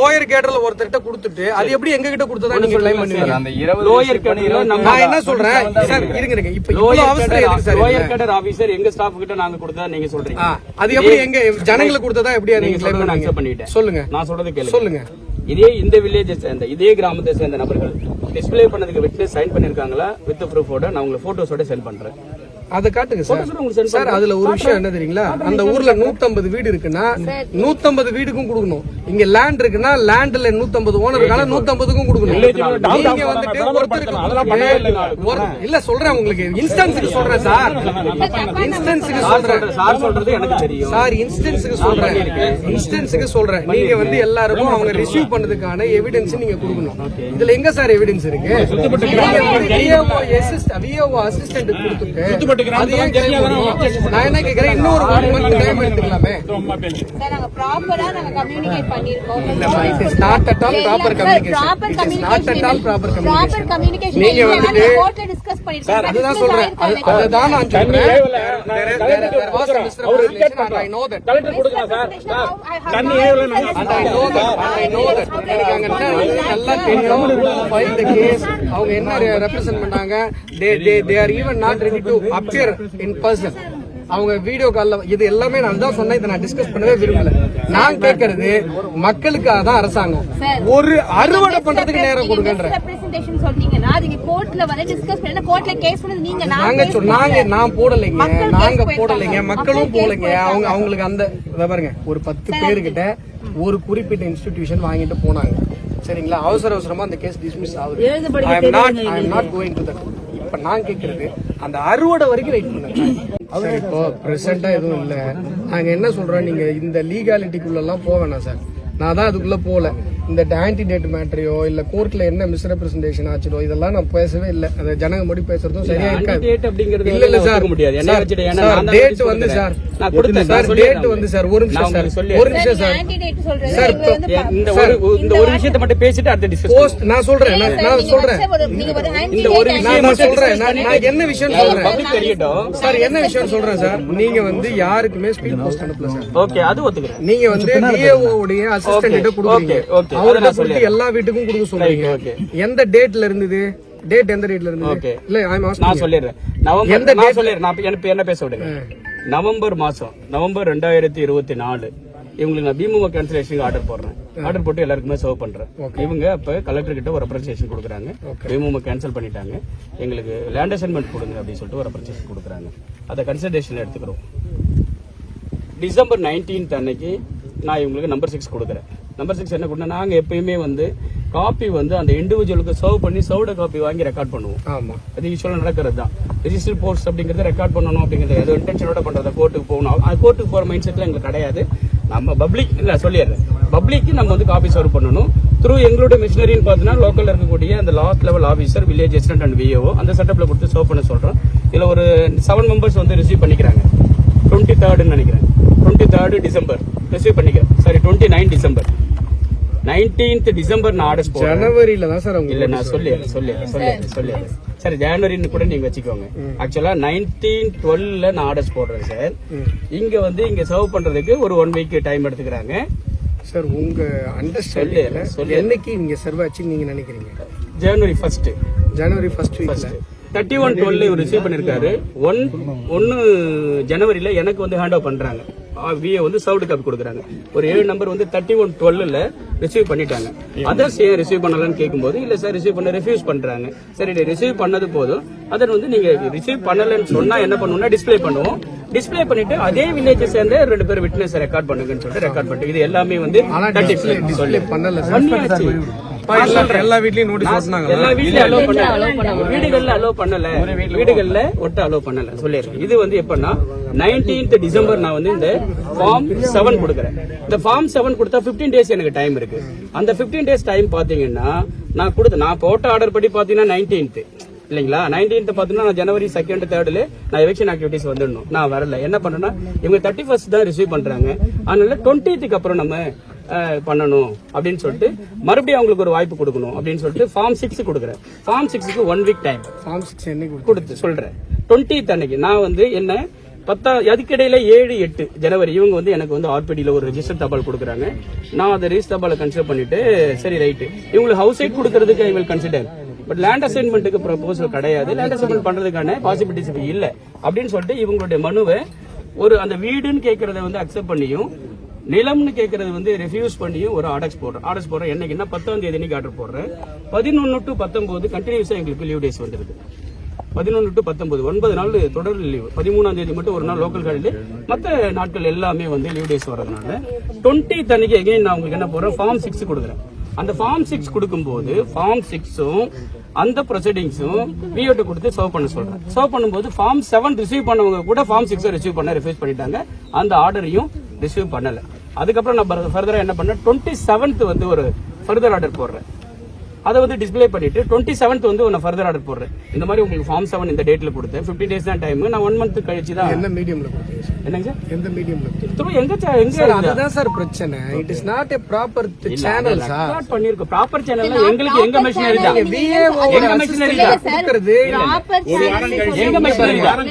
Lower கேடர்ல ஒருத்தர்கிட்ட கொடுத்துட்டு அது எப்படி எங்க கிட்ட கொடுத்ததா நீங்க கிளைம் பண்ணுவீங்க? அந்த இருபது லோயர் நம்ம நான் என்ன சொல்றேன்? சார் இருங்க இருங்க. இப்ப இவ்வளவு அவசரம் எதுக்கு சார் லோயர்? கேடர் ஆபீசர் எங்க ஸ்டாஃப் கிட்ட நாங்க கொடுத்தா நீங்க சொல்றீங்க? அது எப்படி எங்க ஜனங்களுக்கு கொடுத்ததா எப்படி நீங்க கிளைம் பண்ணுவீங்க? பண்ணிட்டேன் சொல்லுங்க. நான் சொல்றது கேளுங்க. சொல்லுங்க. இதே இந்த வில்லேஜை சேர்ந்த இதே கிராமத்தை சேர்ந்த நபர்கள் டிஸ்ப்ளே பண்ணதுக்கு விட்னஸ் சைன் பண்ணிருக்காங்களா? வித் ப்ரூஃபோட நான் உங்களுக்கு போட்டோஸோட சென்ட் பண்றேன். அதை காட்டுங்க சார். சார் அதுல ஒரு விஷயம் என்ன தெரியுங்களா? அந்த ஊர்ல 150 வீடு இருக்குன்னா 150 வீடுக்கும் கொடுக்கணும். இங்க லேண்ட் இருக்குன்னா லேண்ட்ல 150 ஓனர் இருக்கான 150 க்கும் கொடுக்கணும். நீங்க வந்துட்டு ஒருத்தருக்கு ஒரு- இல்ல சொல்றேன் உங்களுக்கு. இன்ஸ்டன்ஸுக்கு சொல்றேன் சார். இன்ஸ்டன்ஸுக்கு சொல்றேன். சார் சொல்றது எனக்கு தெரியும். சார் இன்ஸ்டன்ஸுக்கு சொல்றேன். இன்ஸ்டன்ஸுக்கு சொல்றேன். நீங்க வந்து எல்லாருக்கும் அவங்க ரிசீவ் பண்ணதுக்கான எவிடன்ஸ் நீங்க கொடுக்கணும். இதுல எங்க சார் எவிடன்ஸ் இருக்கு? விஓ அசிஸ்டன்ட் கொடுத்துட்டு பண்ணணும்? நான் என்ன கேக்குறேன் இன்னொரு ஒன் மந்த் டைம் எடுத்துக்கலாமே? சார் நாங்க ப்ராப்பரா நாங்க கம்யூனிகேட் பண்ணிருக்கோம். ப்ராப்பர். ப்ராப்பர் கம்யூனிகேஷன் நீங்க கோர்ட்ல டிஸ்கஸ் அதுதான் சொல்றேன். அது- அதுதான் நான் சொல்றேன். Collector sir. தண்ணி that. எனக்கு அங்க என்ன நல்லா தெரியும் file the case. அவங்க என்ன ரெப்ரசென்ட் பண்ணாங்க? They they they are even not ready to appear in person. அவங்க வீடியோ கால்ல இது எல்லாமே நான் தான் சொன்னேன் இதை நான் டிஸ்கஸ் பண்ணவே விரும்பல. நான் கேட்கறது மக்களுக்காக தான் அரசாங்கம். ஒரு அறுவடை பண்றதுக்கு நேரம் கொடுங்கன்ற. ரெப்ரசன்டேஷன் சொன்னீங்கன்னா நீங்க நீங்க நான் போடலைங்க. நாங்க போடலைங்க. மக்களும் போடலைங்க அவங்க. அவங்களுக்கு அந்த இதை பாருங்க. ஒரு பத்து பேருக்கிட்ட ஒரு குறிப்பிட்ட இன்ஸ்டிடியூஷன் வாங்கிட்டு போனாங்க. சரிங்களா? அவசர அவசரமா அந்த கேஸ் டிஸ்மிஸ் ஆகுது. I am not I am not going to that இப்போ நான் கேட்குறது அந்த அறுவடை வரைக்கும் வெயிட் பண்ணுங்க. சார் இப்போ பிரசண்டா எதுவும் இல்லை. நாங்கள் என்ன சொல்கிறோம் நீங்கள் இந்த லீகாலிட்டிக்குள்ளெல்லாம் போக வேணாம் சார். நான் தான் அதுக்குள்ளே போகல இந்த ஆன்டி டேட் மேட்டரையோ இல்ல கோர்ட்ல என்ன மிஸ்ரெப்ரசன்டேஷன் ஆச்சோ இதெல்லாம் நான் பேசவே இல்லை. அந்த ஜனங்க மொழி பேசுறதும் சரியா இருக்காது. இல்ல இல்ல சார். முடியாது. டேட் வந்து. சார். நான் கொடுத்தேன், சார் டேட் வந்து சார் ஒரு நிமிஷம் சார். ஒரு நிமிஷம் சார். சார், இந்த சார், ஒரு இந்த ஒரு விஷயத்தை மட்டும் பேசிட்டு அடுத்த டிஸ்கஸ் போஸ்ட் நான் சொல்றேன் நான் சொல்றேன். இந்த ஒரு விஷயம் நான் சொல்றேன் நான் என்ன விஷயம் சொல்றேன்? பப்ளிக் தெரியட்டும் சார் என்ன விஷயம் சொல்றேன் சார்? நீங்க வந்து யாருக்குமே ஸ்பீட் போஸ்ட் அனுப்பல சார். ஓகே அது ஒத்துக்கிறேன். நீங்க வந்து டிஏஓ உடைய அசிஸ்டன்ட் கிட்ட okay. அதை அவர்கிட்ட நான் கொடுத்து எல்லா வீட்டுக்கும் கொடுக்க சொல்றீங்க. எந்த டேட்ல இருந்தது? டேட் எந்த டேட்ல இருந்தது? Okay. இல்ல நான் சொல்லிடுறேன். நவம்பர் எந்த நான் சொல்லிடுறேன். நான் எனக்கு என்ன பேச விடுங்க. நவம்பர் மாசம் நவம்பர் ரெண்டாயிரத்தி இருபத்தி நாலு. இவங்களுக்கு நான் பிமுக கேன்சலேஷன் ஆர்டர் போடுறேன். ஆர்டர் போட்டு எல்லாருக்குமே சர்வ் பண்றேன். இவங்க அப்ப கலெக்டர் கிட்ட ஒரு ரெப்ரசன்டேஷன் கொடுக்குறாங்க. பிமுக கேன்சல் பண்ணிட்டாங்க. எங்களுக்கு லேண்ட் அசைன்மெண்ட் கொடுங்க அப்படின்னு சொல்லிட்டு ஒரு ரெப்ரசன்டேஷன் கொடுக்குறாங்க. அதை கன்சல்டேஷன் எடுத்துக்கிறோம். டிசம்பர் 19th அன்னைக்கு நான் இவங்களுக்கு நம்பர் சிக்ஸ் கொடுக்குறேன். நம்பர் சிக்ஸ் என்ன கொடுத்தா நாங்கள் எப்பயுமே வந்து காப்பி வந்து அந்த இண்டிவிஜுவலுக்கு சர்வ் பண்ணி சர்வ்ட காப்பி வாங்கி ரெக்கார்ட் பண்ணுவோம். ஆமா. அது யூஸ்வலாக நடக்கிறது தான். ரிஜிஸ்டர் போஸ்ட் அப்படிங்கறத ரெக்கார்ட் பண்ணணும் அப்படிங்கிறது ஏதோ இன்டென்ஷனோட பண்றத கோர்ட்டுக்கு போகணும். அது கோர்ட்டுக்கு போற மைண்ட் செட்ல எங்களுக்கு கிடையாது. நம்ம பப்ளிக் இல்ல சொல்லிடுறேன். பப்ளிக்கு நம்ம வந்து காப்பி சர்வ் பண்ணணும். த்ரூ எங்களோட மிஷினரின்னு பார்த்தீங்கன்னா லோக்கல்ல இருக்கக்கூடிய அந்த last level officer village assistant and VAO அந்த செட்டப்ல கொடுத்து சர்வ் பண்ண சொல்றோம். இதுல ஒரு செவன் மெம்பர்ஸ் வந்து ரிசீவ் பண்ணிக்கிறாங்க. டுவெண்ட்டி தேர்டுன்னு நினைக்கிறேன். டுவெண்ட்டி தேர்டு டிசம்பர் ரிசீவ் பண்ணிக்கிறேன் sorry twenty nine December nineteenth December நான் போடுறேன். ஜனவரியில தான் சார் இல்ல நான் சொல்லி சொல்லி சொல்லி சொல்லி. சரி ஜனவரின்னு கூட நீங்க வச்சுக்கோங்க. ஆக்சுவலா நைன்டீன் டுவெல்ல நான் ஆர்டர்ஸ் போடுறேன் சார். இங்க வந்து இங்க சர்வ் பண்றதுக்கு ஒரு ஒன் வீக் டைம் எடுத்துக்கிறாங்க. சார் உங்க அண்டர்ஸ்டாண்டிங்ல சொல்லு. என்னைக்கு இங்க சர்வ் ஆச்சுன்னு நீங்க நினைக்கிறீங்க? ஜனவரி ஃபர்ஸ்ட் ஜனவரி ஃபர்ஸ்ட் வீக்ல தேர்ட்டி ஒன் டுவெல் ரிசீவ் பண்ணிருக்காரு. ஒன் ஒன்னு ஜனவரியில எனக்கு வந்து ஹேண்ட் ஓவர் பண்றாங்க. விஏ வந்து சவுட் காப்பி கொடுக்குறாங்க. ஒரு ஏழு நம்பர் வந்து தேர்ட்டி ஒன் டுவெல்ல ரிசீவ் பண்ணிட்டாங்க. அதர்ஸ் ஏன் ரிசீவ் பண்ணலன்னு கேட்கும்போது இல்ல சார் ரிசீவ் பண்ண ரெஃப்யூஸ் பண்றாங்க. சரி ரிசீவ் பண்ணது போதும். அதன் வந்து நீங்க ரிசீவ் பண்ணலன்னு சொன்னா என்ன பண்ணுவோம்னா டிஸ்ப்ளே பண்ணுவோம். டிஸ்ப்ளே பண்ணிட்டு அதே வில்லேஜ் சேர்ந்த ரெண்டு பேர் விட்னஸ் ரெக்கார்ட் பண்ணுங்கன்னு சொல்லிட்டு ரெக்கார்ட் பண்ணிட்டு இது எல்லாமே வந்து ஆனா 30 டிஸ்பிளே டிஸ்பிளே பண்ணல. சார் பண்ணியாச்சு. எல்லா- எல்லா வீட்லயும் நோட்டீஸ் ஓட்டினாங்க எல்லா வீட்லயும் அலோ பண்ணல. வீடுகள்ல அலோ பண்ணல. வீடுகள்ல ஒட்ட அலோ பண்ணல. சொல்லிருக்கேன் இது வந்து எப்பன்னா 19th டிசம்பர் நான் வந்து இந்த ஃபார்ம் செவன் கொடுக்குறேன். இந்த ஃபார்ம் செவன் கொடுத்தா 15 டேஸ் எனக்கு டைம் இருக்கு. அந்த 15 டேஸ் டைம் பாத்தீங்கன்னா நான் கொடுத்த நான் போட்ட ஆர்டர் படி பாத்தீங்கன்னா 19th இல்லைங்களா? நைன்டீன்த் பாத்தீங்கன்னா நான் ஜனவரி செகண்ட் தேர்ட்ல நான் எலெக்ஷன் ஆக்டிவிட்டிஸ் வந்துடணும். நான் வரல. என்ன பண்றேன்னா இவங்க தேர்ட்டி ஃபர்ஸ்ட் தான் ரிசீவ் பண்றாங்க. அதனால டுவெண்ட்டிக்கு அப்புறம் நம்ம பண்ணணும் அப்படின்னு சொல்லிட்டு மறுபடியும் அவங்களுக்கு ஒரு வாய்ப்பு கொடுக்கணும் அப்படின்னு சொல்லிட்டு ஃபார்ம் சிக்ஸ் கொடுக்குறேன். Form சிக்ஸ்க்கு one week time form six என்னைக்கு கொடுத்து சொல்றேன். டுவெண்ட்டி அன்னைக்கு நான் வந்து என்ன பத்தா அதுக்கிடையில ஏழு எட்டு ஜனவரி இவங்க வந்து எனக்கு வந்து ஆர்பிடியில் ஒரு ரெஜிஸ்டர் தபால் கொடுக்குறாங்க. நான் அதை ரெஜிஸ்டர் தபாலை கன்சிடர் பண்ணிட்டு சரி ரைட்டு இவங்களுக்கு ஹவுஸ் சைட் கொடுக்கறதுக்கு I will consider but land அசைன்மெண்ட்டுக்கு proposal கிடையாது. லேண்ட் அசைன்மெண்ட் பண்றதுக்கான பாசிபிலிட்டிஸ் இல்ல. அப்படின்னு சொல்லிட்டு இவங்களுடைய மனுவை ஒரு அந்த வீடுன்னு கேட்கறத வந்து அக்செப்ட் பண்ணியும் நிலம்னு கேட்கறது வந்து ரெஃப்யூஸ் பண்ணியும் ஒரு ஆர்டர்ஸ் போடுறேன் ஆர்டர்ஸ் போடுறேன் என்னைக்குன்னா பத்தாம் தேதி அன்னைக்கு ஆர்டர் போடுறேன். பதினொன்று டு பத்தொன்பது கண்டினியூஸாக எங்களுக்கு லீவ் டேஸ் வந்துருது. பதினொன்று டு பத்தொன்பது. ஒன்பது நாள் தொடர் லீவ் பதிமூணாம் தேதி மட்டும் ஒரு நாள் லோக்கல் ஹாலிடே மற்ற நாட்கள் எல்லாமே வந்து லீவ் டேஸ் வரதுனால டுவெண்ட்டி தனிக்கு எகைன் நான் உங்களுக்கு என்ன போடுறேன்? ஃபார்ம் சிக்ஸ் கொடுக்குறேன். அந்த ஃபார்ம் சிக்ஸ் கொடுக்கும்போது ஃபார்ம் சிக்ஸும் அந்த ப்ரொசீடிங்ஸும் விஓட்டு கொடுத்து சர்வ் பண்ண சொல்றேன். சர்வ் பண்ணும்போது ஃபார்ம் செவன் ரிசீவ் பண்ணவங்க கூட ஃபார்ம் சிக்ஸை ரிசீவ் பண்ண ரிஃப்யூஸ் பண்ணிட்டாங்க. அந்த ஆர்டரையும் ரிசீவ் பண்ணலை. அதுக்கப்புறம் நான் ஃபர்தராக என்ன பண்ணேன்? டுவெண்ட்டி செவன்த் வந்து ஒரு ஃபர்தர் ஆர்டர் போடுறேன். அதை வந்து டிஸ்ப்ளே பண்ணிட்டு டுவெண்ட்டி செவன்த் வந்து நான் ஃபர்தர் ஆர்டர் போடுறேன். இந்த மாதிரி உங்களுக்கு ஃபார்ம் செவன் இந்த டேட்ல கொடுத்தேன். ஃபிஃப்டி டேஸ் தான் டைம் நான் ஒன் மந்த் கழிச்சு தான் எந்த மீடியம்ல? என்னங்க? சார் எந்த மீடியம்ல த்ரூ எங்க எங்க சார் அதுதான் சார் பிரச்சனை. It is not a proper channel sir record பண்ணிருக்கோம் ப்ராப்பர் சேனல்ல எங்களுக்கு எங்க மெஷினரி தான் எங்க machinery தான். கொடுக்கறது? எங்க machinery தான்.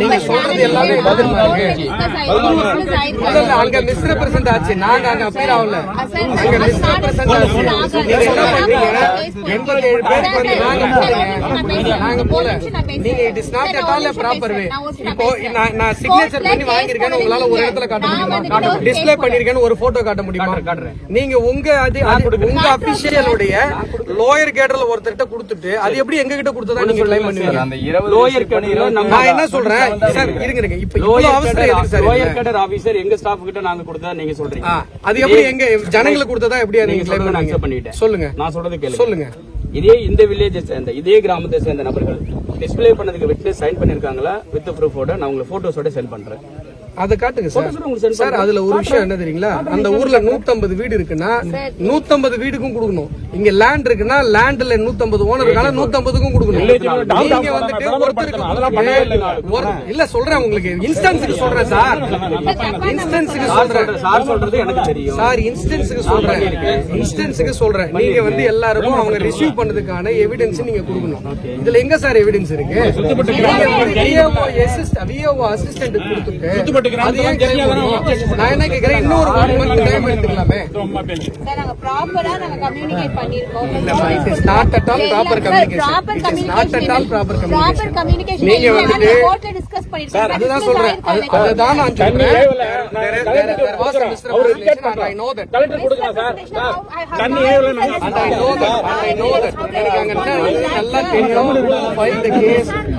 நீங்க சொல்றது எல்லாமே பதில் அங்க மிஸ்ரெப்ரசென்ட் ஆச்சு. நாங்க அங்க அப்பீர் ஆகல. அங்க மிஸ்ரெப்ரசென்ட் நீங்க போல it is not at all proper way இப்போ நான் நான் சிக்னேச்சர் பண்ணி வாங்கியிருக்கேன்னு உங்களால ஒரு இடத்துல காட்ட முடியுமா? டிஸ்ப்ளே பண்ணிருக்கேன்னு ஒரு போட்டோ காட்ட முடியுமா? காட்டுறேன். நீங்க உங்க அது உங்க அபிஷியலுடைய லோயர் கேடர்ல ஒருத்தர்கிட்ட கொடுத்துட்டு அது எப்படி எங்க கிட்ட கொடுத்ததா நீங்க கிளைம் பண்ணுவீங்க? லோயர் கேடர்ல நம்ம நான் என்ன சொல்றேன்? சார் இருங்க இருங்க. இப்ப இவ்வளவு லோயர் அவசரம் எதுக்கு சார் லோயர்? கேடர் ஆபீசர் எங்க ஸ்டாஃப் கிட்ட நாங்க கொடுத்தா நீங்க சொல்றீங்க? அது எப்படி எங்க ஜனங்களுக்கு கொடுத்ததா எப்படி நீங்க சொல்றதை நான் பண்ணிட்டேன். சொல்லுங்க. நான் சொல்றது கேளுங்க. சொல்லுங்க. இதே இந்த வில்லேஜை சேர்ந்த இதே கிராமத்தை சேர்ந்த நபர்கள் டிஸ்ப்ளே பண்ணதுக்கு விட்னஸ் சைன் பண்ணிருக்காங்களா? வித் ப்ரூஃபோட நான் உங்களுக்கு போட்டோஸோட சென்ட் பண்றேன். அதை காட்டுங்க சார். சார் அதுல ஒரு விஷயம் என்ன தெரியுங்களா? அந்த ஊர்ல 150 வீடு இருக்குன்னா 150 வீடுக்கும் கொடுக்கணும். இங்க லேண்ட் இருக்குன்னா லேண்ட்ல 150 ஓனர் 150க்கும் கொடுக்கணும். நீங்க வந்துட்டு ஒருத்தருக்கு ஒரு- இல்ல சொல்றேன் உங்களுக்கு. இன்ஸ்டன்ஸுக்கு சொல்றேன் சார். இன்ஸ்டன்ஸுக்கு சொல்றேன். சொல்ற- சார் சொல்றது எனக்கு தெரியும். சார் இன்ஸ்டன்ஸுக்கு சொல்றேன். இன்ஸ்டன்ஸுக்கு சொல்றேன். நீங்க வந்து எல்லாருக்கும் அவங்க ரிசீவ் பண்ணதுக்கான எவிடன்ஸ் நீங்க கொடுக்கணும். இதுல எங்க சார் எவிடன்ஸ் இருக்கு? அசிஸ்டன்ட் கொடுத்துட்டு நாங்க நாங்க கம்யூனிகேட் பண்ணிருக்கோம்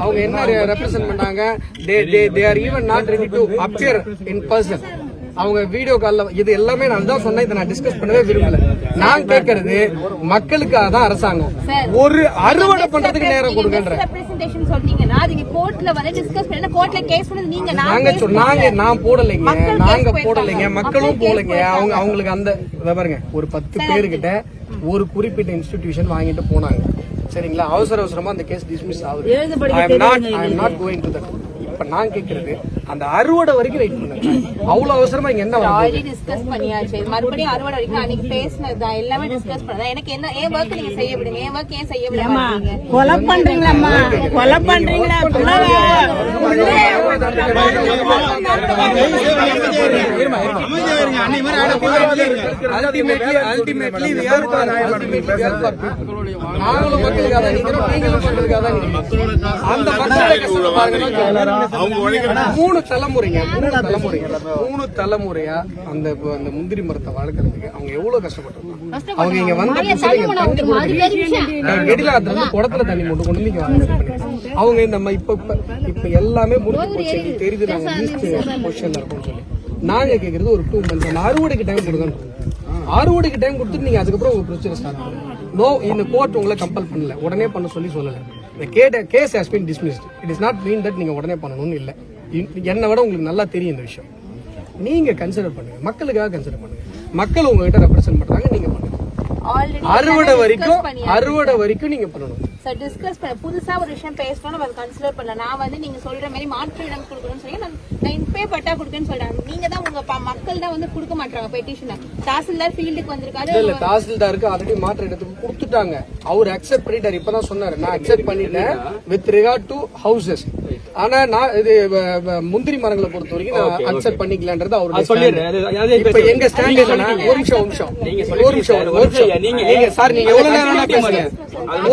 அவங்க என்ன ரெப்ரசென்ட் பண்ணாங்க they they are even not ready to appear in person. அவங்க வீடியோ கால்ல இது எல்லாமே நான் தான் சொன்னேன். இதை நான் டிஸ்கஸ் பண்ணவே விரும்பல. நான் கேட்கறது மக்களுக்காக தான் அரசாங்கம். ஒரு அறுவடை பண்றதுக்கு நேரம் கொடுங்கன்ற. நீங்க நீங்க நான் போடலைங்க. நாங்க போடலைங்க. மக்களும் போடலைங்க அவங்க. அவங்களுக்கு அந்த இதை பாருங்க. ஒரு பத்து பேருக்கிட்ட ஒரு குறிப்பிட்ட இன்ஸ்டிடியூஷன் வாங்கிட்டு போனாங்க. சரிங்களா? அவசர அவசரமா அந்த கேஸ் டிஸ்மிஸ் ஆகுது. I am not I am not going to that இப்ப நான் கேக்குறது அந்த அறுவடை வரைக்கும் வெயிட் பண்ணுங்க. அவ்வளவு அவசரமா இங்க என்ன வந்து ஆல்ரெடி டிஸ்கஸ் பண்ணியாச்சு. மறுபடியும் அறுவடை வரைக்கும் அன்னைக்கு பேசினதுதான் எல்லாமே டிஸ்கஸ் பண்ணதா எனக்கு என்ன ஏன் ஒர்க் நீங்க செய்ய விடுங்க. ஏன் ஒர்க் ஏன் செய்ய விட மாட்டீங்க? கொலை பண்றீங்களாம்மா. கொலை பண்றீங்களா? மக்களுக்காக. அந்த மக்களுடைய மூணு தலைமுறைங்க மூணு தலைமுறைங்க மூணு தலைமுறையா அந்த அந்த முந்திரி மரத்தை வளர்க்கறதுக்கு அவங்க எவ்வளவு கஷ்டப்பட்டிருப்பாங்க அவங்க இங்க வந்து கெடிலாத்துல இருந்து குடத்துல தண்ணி மட்டும் கொண்டு வாங்க அவங்க இந்த ம- இப்ப இப்ப இப்ப எல்லாமே முடிஞ்சு போச்சு. தெரியுது நாங்க பொசிஷன்ல இருக்கோம்னு சொல்லி. நாங்க கேக்குறது ஒரு டூ மந்த்ஸ் அந்த அறுவடைக்கு டைம் கொடுங்க அறுவடைக்கு டைம் கொடுத்துட்டு நீங்க அதுக்கப்புறம் உங்க ப்ரொசீஜர் ஸ்டார்ட் பண்ணுங்க நோ இந்த கோர்ட் உங்களை கம்பல் பண்ணல. உடனே பண்ண சொல்லி சொல்லல. இந்த gate case has been dismissed. It is not mean that நீங்க உடனே பண்ணணும்னு இல்ல. என்னை விட உங்களுக்கு நல்லா தெரியும் இந்த விஷயம். நீங்க கன்சிடர் பண்ணுங்க. மக்களுக்காக கன்சிடர் பண்ணுங்க. மக்கள் உங்ககிட்ட ரெப்ரசென்ட் பண்றாங்க நீங்க பண்ணுங்க. ஆல்ரெடி அறுவடை வரைக்கும் அறுவடை வரைக்கும் நீங்க பண்ணணும். சார் டிஸ்கஸ் பண்ண. புதுசா ஒரு விஷயம் பேசணும் நம்ம கன்சிடர் பண்ணல. நான் வந்து நீங்க சொல்ற மாதிரி மாற்று இடம் கொடுக்கணும்னு சொல்லி நான் நான் இப்பே பட்டா கொடுக்கணும்னு சொல்றேன் நீங்க தான் உங்க ப- மக்கள் தான் வந்து கொடுக்க மாட்டாங்க பெட்டிஷனை தாசில்தார் ஃபீல்டுக்கு வந்திருக்காரு. இல்ல தாசில்தாருக்கு ஆல்ரெடி மாற்று இடத்துக்கு கொடுத்துட்டாங்க. அவர் அக்செப்ட் பண்ணிட்டாரு. இப்பதான் சொன்னாரு. நான் அக்செப்ட் பண்ணிட்டேன் வித் ரிகார்ட் டு ஹவுசஸ் ஆனா நான் இது முந்திரி மரங்களை பொறுத்த வரைக்கும் நான் அக்செப்ட் பண்ணிக்கலான்றது அவருடைய சொல்லிடுறேன். இப்ப எங்க ஸ்டாண்ட் என்னன்னா. ஒரு நிமிஷம் ஒரு நிமிஷம் நீங்க ஒரு நிமிஷம் சார். ஒரு நிமிஷம். ஒரு நிமிஷம். நீங்க சார் நீங்க எவ்வளவு நேரம் பேசுங்க.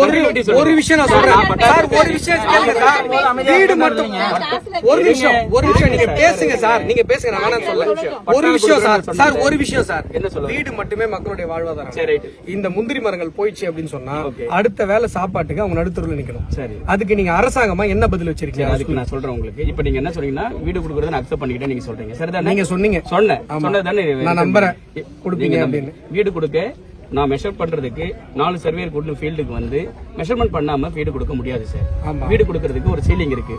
ஒரு. ஒரு விஷயம் நான் சொல்றேன். சார் ஒரு விஷயம் கேளுங்க சார். வீடு மட்டும் ஒரு நிமிஷம் ஒரு நிமிஷம் நீங்க பேசுங்க சார். நீங்க பேசுங்க நான் வேணாம் சொல்ல ஒரு விஷயம். சார் சார் ஒரு விஷயம் சார். என்ன சொல்லுங்க? வீடு மட்டுமே மக்களுடைய வாழ்வாதாரம். சரி. இந்த முந்திரி மரங்கள் போயிடுச்சு அப்படின்னு சொன்னா அடுத்த வேலை சாப்பாட்டுக்கு அவங்க நடுத்தருவில் நிக்கணும். சரி. அதுக்கு நீங்க அரசாங்கமா என்ன பதில் வச்சிருக்கீங்க? அதுக்கு நான் சொல்றேன் உங்களுக்கு. இப்ப நீங்க என்ன சொல்றீங்கன்னா வீடு கொடுக்கறத நான் அக்செப்ட் பண்ணிக்கிட்டேன் நீங்க சொல்றீங்க. சரிதானே? நீங்க சொன்னீங்க. சொன்னேன். சொன்னதானே நான் நம்புறேன். கொடுப்பீங்க அப்படின்னு. வீடு கொடுக்க நான் மெஷர் பண்றதுக்கு நாலு சர்வேயர் கூட்டு ஃபீல்டுக்கு வந்து மெஷர்மெண்ட் பண்ணாம வீடு கொடுக்க முடியாது சார். வீடு கொடுக்கறதுக்கு ஒரு சீலிங் இருக்கு.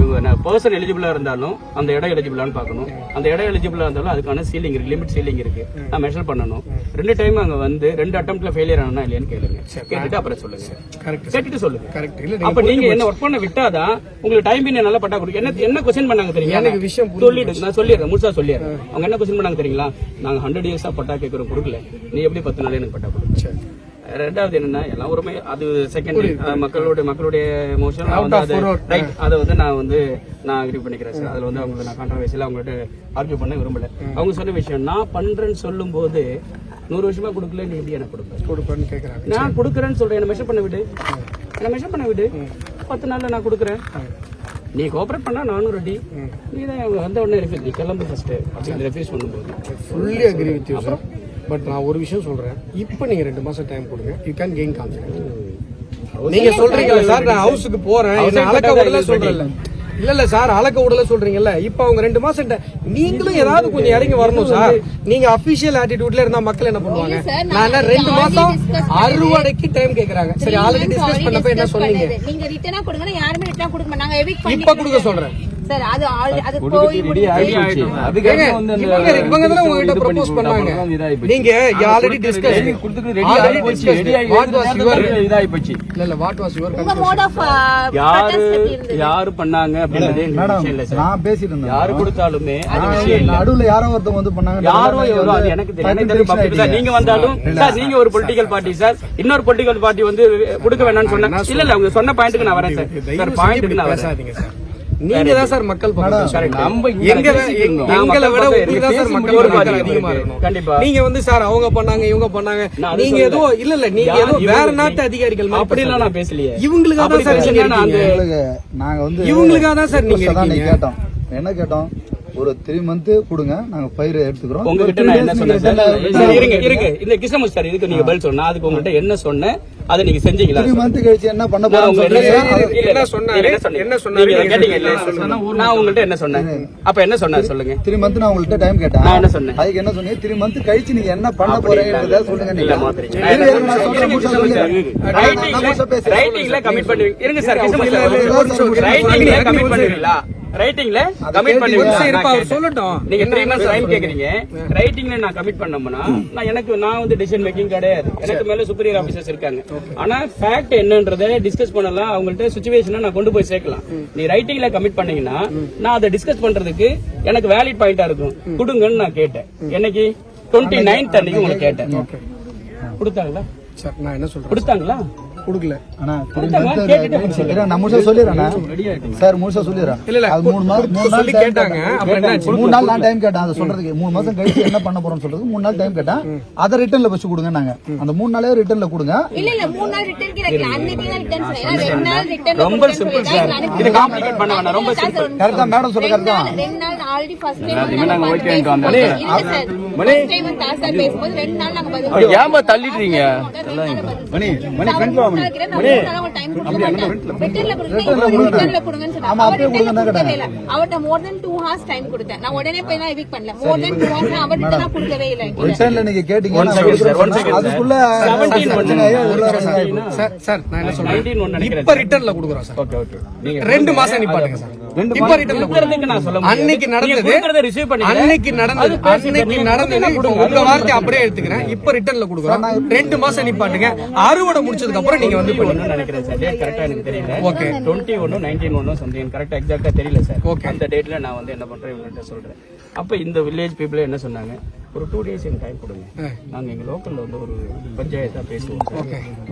இவங்க பர்சன் எலிஜிபிளா இருந்தாலும் அந்த இடம் எலிஜிபிளான்னு பார்க்கணும். அந்த இடம் எலிஜிபிளா இருந்தாலும் அதுக்கான சீலிங் இருக்கு லிமிட் சீலிங் இருக்கு. நான் மெஷர் பண்ணணும். ரெண்டு டைம் அங்க வந்து ரெண்டு அட்டம்ப்ட்ல ஃபெயிலியர் ஆனா இல்லையான்னு கேளுங்க. கேட்டுட்டு அப்புறம் சொல்லுங்க. கரெக்ட் கேட்டுட்டு சொல்லுங்க. கரெக்ட் அப்ப நீங்க என்ன ஒர்க் பண்ண விட்டாதான் உங்களுக்கு டைம் பின்ன நல்லா பட்டா கொடுக்கும் என்ன என்ன கொஸ்டின் பண்ணாங்க தெரியுங்களா? எனக்கு விஷயம் சொல்லிட்டு நான் சொல்லிடுறேன் முழுசா சொல்லிடுறேன். அவங்க என்ன கொஸ்டின் பண்ணாங்க தெரியுங்களா? நாங்க ஹண்ட்ரட் இயர்ஸா பட்டா கேட்கறோம் கொடுக்கல. நீ எப்படி பத்து நாள் எனக்கு பட்டா கொடுக்க. ரெண்டாவது என்னன்னா எல்லாம் ஒருமை அது செகண்ட் மக்களுடைய மக்களுடைய மோஷன் வந்து அது ரைட் அதை வந்து நான் வந்து நான் அக்ரி பண்ணிக்கிறேன் சார் அதுல வந்து அவங்க நான் கான்ட்ரவர்சியில அவங்ககிட்ட ஆர்கியூ பண்ண விரும்பல. அவங்க சொன்ன விஷயம் நான் பண்றேன்னு சொல்லும் போது நூறு வருஷமா கொடுக்கல நீ எப்படி எனக்கு கொடுப்பேன் கொடுப்பேன்னு கேக்குறாங்க. நான் கொடுக்குறேன்னு சொல்றேன் என்ன மெஷர் பண்ண விடு. என்ன மெஷர் பண்ண விடு. பத்து நாள்ல நான் கொடுக்குறேன். நீ கோஆபரேட் பண்ணா நானும் ரெடி நீ தான் வந்த உடனே ரெஃப்யூஸ் நீ கிளம்பு ஃபர்ஸ்ட் அப்படின்னு ரெஃப்யூஸ் பண்ணும்போது. Fully agree with you sir but நான் ஒரு விஷயம் சொல்றேன். இப்போ நீங்க ரெண்டு மாசம் டைம் கொடுங்க. யூ கேன் கெயின் கான்ஃபிடன்ஸ் நீங்க சொல்றீங்கல்ல சார் நான் ஹவுஸுக்கு போறேன். என்ன அளக்க விடல சொல்றேன்ல. இல்ல இல்ல சார் அளக்க விடல சொல்றீங்கல்ல. இப்போ அவங்க ரெண்டு மாசம் நீங்களும் ஏதாவது கொஞ்சம் இறங்கி வரணும் சார் நீங்க அபிஷியல் ஆட்டிடியூட்ல இருந்தா மக்கள் என்ன பண்ணுவாங்க? நான் ரெண்டு மாசம். அறுவடைக்கு டைம் கேக்குறாங்க. சரி ஆல்ரெடி டிஸ்கஸ் பண்ணப்ப என்ன சொன்னீங்க? நீங்க ரிட்டனா கொடுங்கன்னா யாருமே ரிட்டனா கொடுக்க மாட்டாங்க. எவிக் பண்ணி இப்ப கொடுக்க சொல்றேன். சார் அது already- அது போய் முடிஞ்சு ஏங்க, இவங்க இவங்க தானே உங்ககிட்ட ப்ரப்போஸ் பண்ணாங்க. நீங்க already discuss already discuss what was your இல்ல இல்ல வாட் வாஸ் யுவர் உங்க மோட் ஆஃப் யாரு யாரு பண்ணாங்க அப்படின்றதே எனக்கு விஷயம் இல்ல சார் நான் பேசிட்டு இருந்தேன். யாரு கொடுத்தாலுமே அது விஷயம் இல்ல நடுவுல யாரோ ஒருத்தவங்க வந்து பண்ணாங்க. யாரோ எவரோ அது எனக்கு தெரியும் எனக்கு தெரியும் public சார் நீங்க வந்தாலும் சார் நீங்க ஒரு பொலிட்டிக்கல் பார்ட்டி சார் இன்னொரு பொலிட்டிக்கல் பார்ட்டி வந்து கொடுக்க வேணாம்னு சொன்னா இல்ல இல்ல உங்க சொன்ன பாயிண்ட்க்கு நான் வரேன் சார் சார் பாயிண்ட்க்கு நான் வரேன். பேசாதீங்க சார் நீங்க தான் சார் மக்கள். நம்ம. எங்களை விட உங்களுக்கு தான் சார் மக்கள். அதிகமா இருக்கணும் கண்டிப்பா. நீங்க வந்து சார் அவங்க பண்ணாங்க இவங்க பண்ணாங்க நீங்க ஏதோ. இல்ல இல்ல நீங்க ஏதோ வேற நாட்டு அதிகாரிகள் மாதிரி அப்படிலாம் நான். பேசலையே இவங்களுக்காக அப்படி தான் சார் நீங்க நான் அந்த இருக்கீங்க. எங்களுக்கு நாங்க வந்து இவங்களுக்காக தான் சார் நீங்க. கேட்டோம் என்ன கேட்டோம் ஒரு த்ரீ மந்த் கொடுங்க நாங்க பயிர் எடுத்துக்கிறோம் உங்ககிட்ட நான் என்ன சொன்னேன் சரி, இருங்க இருங்க இந்த கிருஷ்ணமூர்த்தி சார் இதுக்கு நீங்க பதில் சொன்னா அதுக்கு உங்ககிட்ட என்ன சொன்னேன் அதை நீங்க செஞ்சீங்களா? த்ரீ மந்த் கழிச்சு என்ன பண்ண இல்ல, என்ன சொன்னீங்க? கேட்டீங்க. நான் உங்கள்ட்ட என்ன சொன்னேன்? அப்ப என்ன சொன்னாரு சொல்லுங்க. த்ரீ மந்த் நான் உங்கள்ட்ட டைம் கேட்டேன். நான் என்ன சொன்னேன்? அதுக்கு என்ன சொன்னீங்க? த்ரீ மந்த் கழிச்சு நீங்க என்ன பண்ண. போறீங்கன்றத சொல்லுங்க நீங்க. ரைட்டிங்ல கமிட் பண்ணுவீங்க. இருங்க சார். ரைட்டிங்ல கமிட் பண்ணுவீங்களா? ரைட்டிங்ல கமிட் அவர் கேட்டேன். சொல்லட்டும். நீங்க த்ரீ மந்த்ஸ் டைம். கேக்குறீங்க. ரைட்டிங்ல நான் கமிட் பண்ணோம்னா நான் எனக்கு நான் வந்து டிசிஷன் மேக்கிங் கிடையாது. எனக்கு மேல சுப்பீரியர் ஆபீசர்ஸ் இருக்காங்க. ஆனா ஃபேக்ட் என்னன்றதை டிஸ்கஸ் பண்ணலாம். அவங்கள்ட்ட சுச்சுவேஷனை நான் கொண்டு போய் சேர்க்கலாம். நீ ரைட்டிங்ல கமிட் பண்ணீங்கன்னா நான் அதை டிஸ்கஸ் பண்றதுக்கு எனக்கு வேலிட் பாயிண்டா இருக்கும். கொடுங்கன்னு நான் கேட்டேன். என்னைக்கு? டுவெண்ட்டி நைன்த் அன்னைக்கு. உங்களுக்கு கேட்டேன். கொடுத்தாங்களா? சார் நான் என்ன சொல்றேன்? கொடுத்தாங்களா? கொடுக்கல. சொல்லிடுறேன். நான் முழுசா சொல்லிடுறேன் சார் முழுசா சொல்லிடுறேன். அது மூணு மாசம் மூணு நாள் கேட்டாங்க. மூணு நாள் நான் டைம் கேட்டேன். அதை சொல்றதுக்கு மூணு மாசம் கழிச்சு என்ன பண்ண போறோம்னு சொல்றதுக்கு மூணு நாள் டைம் கேட்டேன். அதை ரிட்டர்ன்ல வச்சு கொடுங்க நாங்க அந்த மூணு நாளே ரிட்டர்ன்ல கொடுங்க. ரொம்ப ரொம்ப simple. கரெக்டா மேடம் சொல்ல கரெக்டா ஆல்ரெடி ஃபர்ஸ்ட் டைம் நாங்க வந்தோம். டைம் தாசா பேசும்போது ரெண்டு நாள் நாங்க பதில் ஏமா தள்ளிடுறீங்க மணி. மணி. ஃப்ரெண்ட் வா மணி. மணி. டைம் கொடுக்க மாட்டேன் ரிட்டர்ன்ல கொடுங்க ரிட்டர்ன்ல கொடுங்கன்னு சொன்னா ஆமா, அப்படியே கொடுங்க தான் கொடுக்கவே இல்ல அவர்ட்ட மோர் தென் 2 ஹார்ஸ் டைம் கொடுத்தேன். நான் உடனே போய் நான் எவிக் பண்ணல. மோர் தென் 2 ஹார்ஸ் அவர் ரிட்டர்ன் கொடுக்கவே இல்ல. என்கிட்ட. ரிட்டர்ன்ல நீங்க கேட்டீங்க One நான் second, sir, கொடுக்குறேன் one second, sir. அதுக்குள்ள 17 பிரச்சனை ஆகி ஒரு உள்ள நிமிஷம் ஆகி sir. சார் சார் நான் என்ன சொல்றேன்? 19 ஒன்னு நினைக்கிறேன் இப்ப ரிட்டர்ன்ல கொடுக்குறோம் சார் ஓகே ஓகே நீங்க ரெண்டு மாசம் நிப்பாட்டுங்க சார் அன்னைக்கு நடந்தது. அன்னைக்கு நடந்தது. அன்னைக்கு நடந்தது. உங்க வார்த்தை அப்படியே எடுத்துக்கிறேன். இப்ப ரிட்டர்ன்ல கொடுக்குறோம். ரெண்டு மாசம் நிப்பாட்டுங்க அறுவடை முடிச்சதுக்கு அப்புறம் நீங்க வந்து நினைக்கிறேன் சார். டேட் கரெக்டா எனக்கு தெரியல. Okay. டுவெண்ட்டி ஒன்னு நைன்டீன் ஒன்னு சம்திங் கரெக்டா எக்ஸாக்டா தெரியல சார். Okay. அந்த டேட்ல நான் வந்து என்ன பண்றேன் சொல்றேன். அப்ப இந்த வில்லேஜ் பீப்புள் என்ன சொன்னாங்க? ஒரு டூ டேஸ் எனக்கு டைம் கொடுங்க. நாங்க எங்க லோக்கல்ல வந்து ஒரு பஞ்சாயத்தா பேசுவோம்.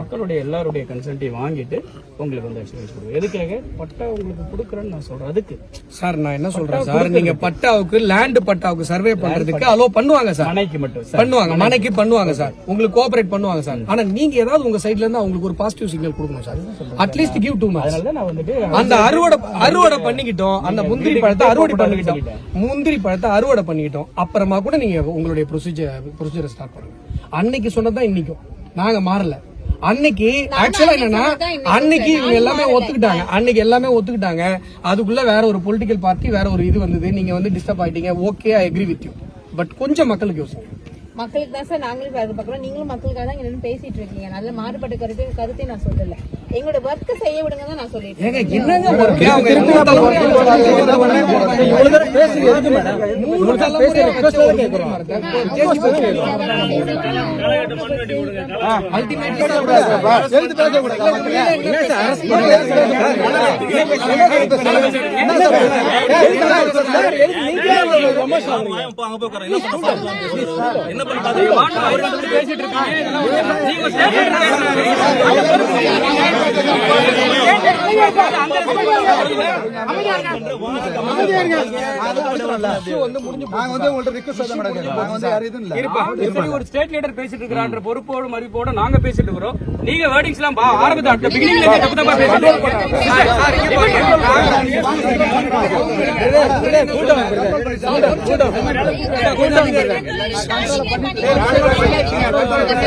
மக்களுடைய எல்லாருடைய கன்சல்ட்டையும் வாங்கிட்டு உங்களுக்கு வந்து எக்ஸ்பீரியன்ஸ் கொடுங்க எதுக்காக? பட்டா உங்களுக்கு கொடுக்குறேன்னு நான் சொல்றேன். அதுக்கு. சார் நான் என்ன சொல்றேன் சார்? நீங்க பட்டாவுக்கு லேண்ட் பட்டாவுக்கு சர்வே பண்றதுக்கு அலோ பண்ணுவாங்க சார். மனைக்கு மட்டும். பண்ணுவாங்க. மனைக்கு. பண்ணுவாங்க சார். உங்களுக்கு கோஆபரேட் பண்ணுவாங்க சார். ஆனா நீங்க ஏதாவது உங்க சைடுல இருந்து அவங்களுக்கு ஒரு பாசிட்டிவ் சிக்னல் கொடுக்கணும் sir. At least give two months அதனால நான் வந்துட்டு அந்த அறுவடை அறுவடை பண்ணிக்கிட்டோம். அந்த முந்திரி பழத்தை அறுவடை பண்ணிக்கிட்டோம். முந்திரி பழத்தை அறுவடை பண்ணிக்கிட்டோம். அப்புறமா கூட நீங்க உங்களுடைய ப்ரொசீஜர் ப்ரொசீஜரை ஸ்டார்ட் பண்ணுங்க. அன்னைக்கு சொன்னதுதான் இன்னைக்கும். நாங்க மாறல. அன்னைக்கு ஆக்சுவலா என்னன்னா அன்னைக்கு இவங்க எல்லாமே ஒத்துக்கிட்டாங்க. அன்னைக்கு எல்லாமே ஒத்துக்கிட்டாங்க. அதுக்குள்ள வேற ஒரு பொலிட்டிக்கல் பார்ட்டி வேற ஒரு இது வந்தது. நீங்க வந்து டிஸ்டர்ப் ஆயிட்டீங்க. Okay I agree with you but கொஞ்சம் மக்களுக்கு யோசிங்க. மக்களுக்கு தான் சார் நாங்களும் வேலை பார்க்குறோம் நீங்களும் மக்களுக்காக தான் இங்க பேசிட்டு இருக்கீங்க நல்ல மாறுபட்ட கருத்து கருத்தை நான் சொல்லல எங்களோட ஒர்க்கை செய்ய விடுங்க தான் நான் சொல்லிட்டு பேசிட்டு இருக்கிறான்ற பொறுப்போடு மதிப்போடு நாங்க பேசிட்டு இருக்கிறோம் நீங்க வேர்டிங்ஸ் எல்லாம் பிகினிங்ல தப்பு தப்பா பேசிட்டு சரிப்பா ஒரு நிமிஷம் இருங்க சார்